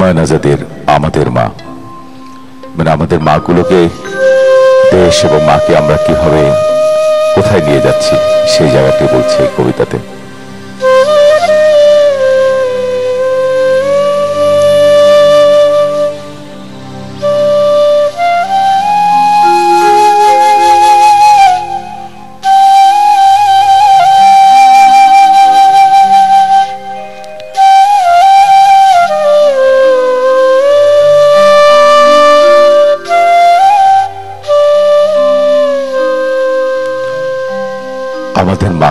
হুমায়ুন আজাদের আমাদের মা। মানে আমাদের মাগুলোকে দেশ এবং মাকে আমরা কীভাবে কোথায় নিয়ে যাচ্ছি সেই জায়গাটি বলছে কবিতাতে।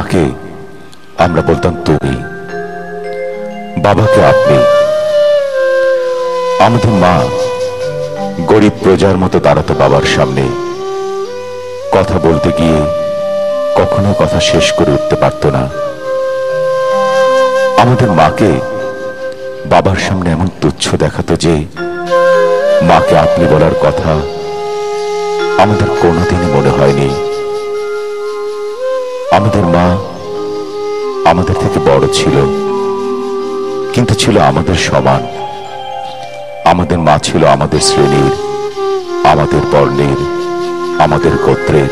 মাকে আমরা বলতাম, তুমি, বাবাকে আপনি, আমাদের মা, গরিব প্রজার মতো দাঁড়াতো বাবার সামনে কথা বলতে গিয়ে কখনো কথা শেষ করে উঠতে পারত না। আমাদের মাকে বাবার সামনে এমন তুচ্ছ দেখাতো যে, মাকে আপনি বলার কথা আমাদের কোনোদিনই মনে হয়নি। আমাদের মা আমাদের থেকে বড় ছিল, কিন্তু ছিল আমাদের সমান। আমাদের মা ছিল আমাদের শ্রেণির, আমাদের বর্ণের, আমাদের গোত্রের।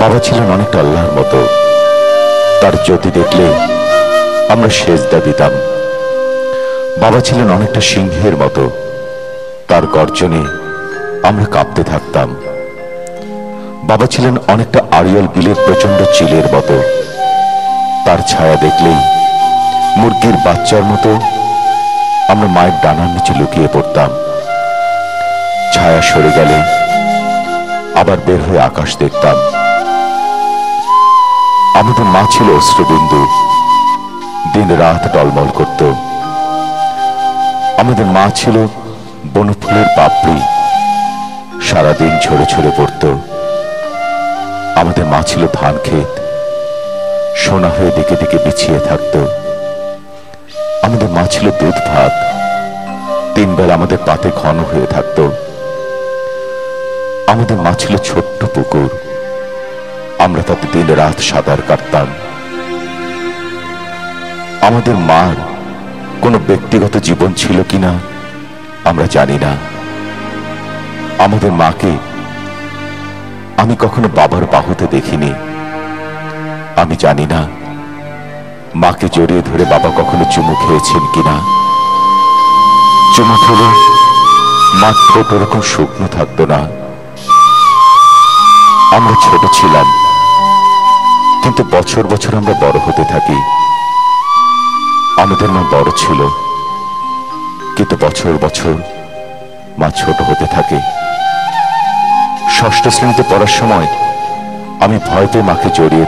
বাবা ছিলেন অনেকটা আল্লাহর মতো। তার জ্যোতি দেখলে আমরা সেজদা দিতাম। বাবা ছিলেন অনেকটা সিংহের মতো। তার গর্জনে আমরা কাঁপতে থাকতাম। বাবা ছিলেন অনেকটা আড়িয়াল বিলের প্রচণ্ড চিলের মতো। তার ছায়া দেখলেই মুরগির বাচ্চার মতো আমরা মায়ের ডানার নিচে লুকিয়ে পড়তাম। ছায়া সরে গেলে আবার বের হয়ে আকাশ দেখতাম। আমাদের মা ছিল অশ্রবিন্দু। দিন রাত টলমল করত। আমাদের মা ছিল বনফুলের পাপড়ি। সারাদিন ঝরে ঝরে পড়তো। আমাদের মা ছিল ধান ক্ষেত। সোনা হয়ে দিকে দিকে বিছিয়ে থাকত। আমাদের মা ছিল দুধ ভাত। তিন বেলা আমাদের পাতে ঘন হয়ে থাকত। আমাদের মা ছিল ছোট্ট পুকুর। আমরা তাতে দিন রাত সাঁতার কাটতাম। আমাদের মার কোনো ব্যক্তিগত জীবন ছিল কিনা আমরা জানি না। আমাদের মাকে আমি কখনো বাবার বাহুতে দেখিনি। আমি জানি না, মাকে জড়িয়ে ধরে বাবা কখনো চুমু খেয়েছেন কিনা। চুমু খেলে মা ঠোঁট ওরকম শুকনো থাকতো না। আমরা ছোট ছিলাম, কিন্তু বছর বছর আমরা বড় হতে থাকি। আমাদের মা বড় ছিল, কিন্তু বছর বছর মা ছোট হতে থাকে। ষষ্ঠ শ্রেণীতে পড়ার সময় আমি ভয় পেয়ে মাকে জড়িয়ে